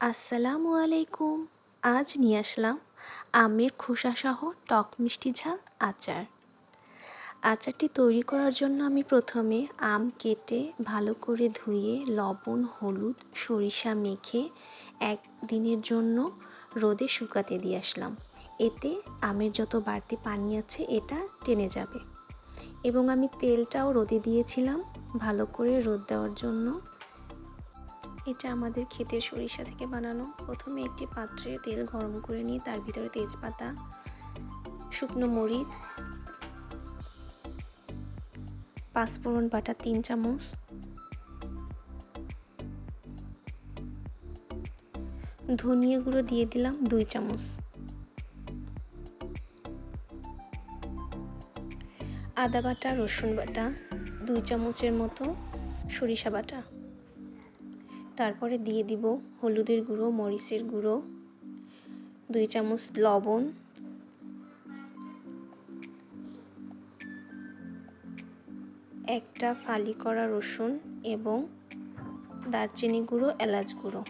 আসসালামু আলাইকুম। আজ নিয়ে আসলাম আমের খোসাসহ টক মিষ্টি ঝাল আচার। আচারটি তৈরি করার জন্য আমি প্রথমে আম কেটে ভালো করে ধুয়ে লবণ, হলুদ, সরিষা মেখে এক দিনের জন্য রোদে শুকাতে দিয়ে আসলাম। এতে আমের যত বাড়তি পানি আছে এটা টেনে যাবে। এবং আমি তেলটাও রোদে দিয়েছিলাম। ভালো করে রোদ দেওয়ার জন্য এটা আমাদের ক্ষেতের সরিষা থেকে বানানো। প্রথমে একটি পাত্রে তেল গরম করে নিয়ে তার ভিতরে তেজপাতা, শুকনো মরিচ, পাঁচফোড়ন বাটা তিন চামচ, ধনিয়া গুঁড়ো দিয়ে দিলাম দুই চামচ। আদা বাটা, রসুন বাটা, দুই চামচের মতো সরিষা বাটা। তারপরে দিয়ে দিব হলুদের গুঁড়ো, মরিচের গুঁড়ো, দুই চামচ লবণ। একটা ফালি করা রসুন এবং দারচিনি গুঁড়ো, এলাচ গুঁড়ো।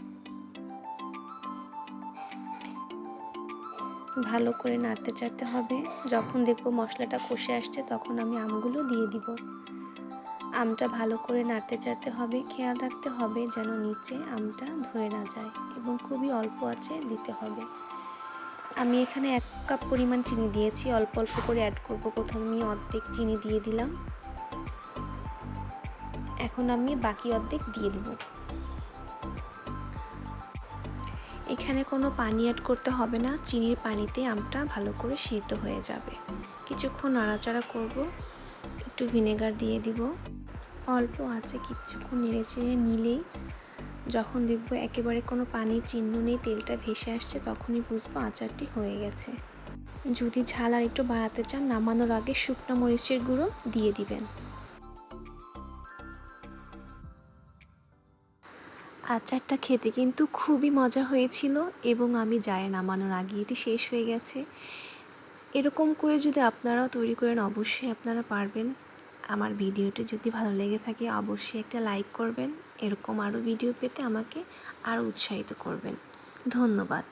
ভালো করে নাড়তে চাড়তে হবে। যখন দেখব মশলাটা কষে আসছে, তখন আমি আমগুলো দিয়ে দিব। আমটা ভালো করে নাড়তে চাড়তে হবে, খেয়াল রাখতে হবে যেন নিচে আমটা ধরে না যায় এবং খুবই অল্প আছে দিতে হবে। আমি এখানে এক কাপ পরিমাণ চিনি দিয়েছি, অল্প অল্প করে অ্যাড করব। প্রথমে আমি অর্ধেক চিনি দিয়ে দিলাম। এখন আমি বাকি অর্ধেক দিয়ে দিব। এখানে কোনো পানি অ্যাড করতে হবে না, চিনির পানিতে আমটা ভালো করে সিদ্ধ হয়ে যাবে। কিছুক্ষণ নাড়াচাড়া করব, একটু ভিনেগার দিয়ে দিব। অল্প আছে, কিছুক্ষণ নেড়ে চেড়ে নিলেই যখন দেখব একেবারে কোনো পানির চিহ্ন নেই, তেলটা ভেসে আসছে, তখনই বুঝব আচারটি হয়ে গেছে। যদি ঝাল আর একটু বাড়াতে চান, নামানোর আগে শুকনো মরিচের গুঁড়ো দিয়ে দিবেন। আচারটা খেতে কিন্তু খুবই মজা হয়েছিল এবং আমি যায় নামানোর আগে এটি শেষ হয়ে গেছে। এরকম করে যদি আপনারাও তৈরি করেন, অবশ্যই আপনারা পারবেন। আমার ভিডিওটি যদি ভালো লেগে থাকে, অবশ্যই একটা লাইক করবেন। এরকম আরও ভিডিও পেতে আমাকে আরও উৎসাহিত করবেন। ধন্যবাদ।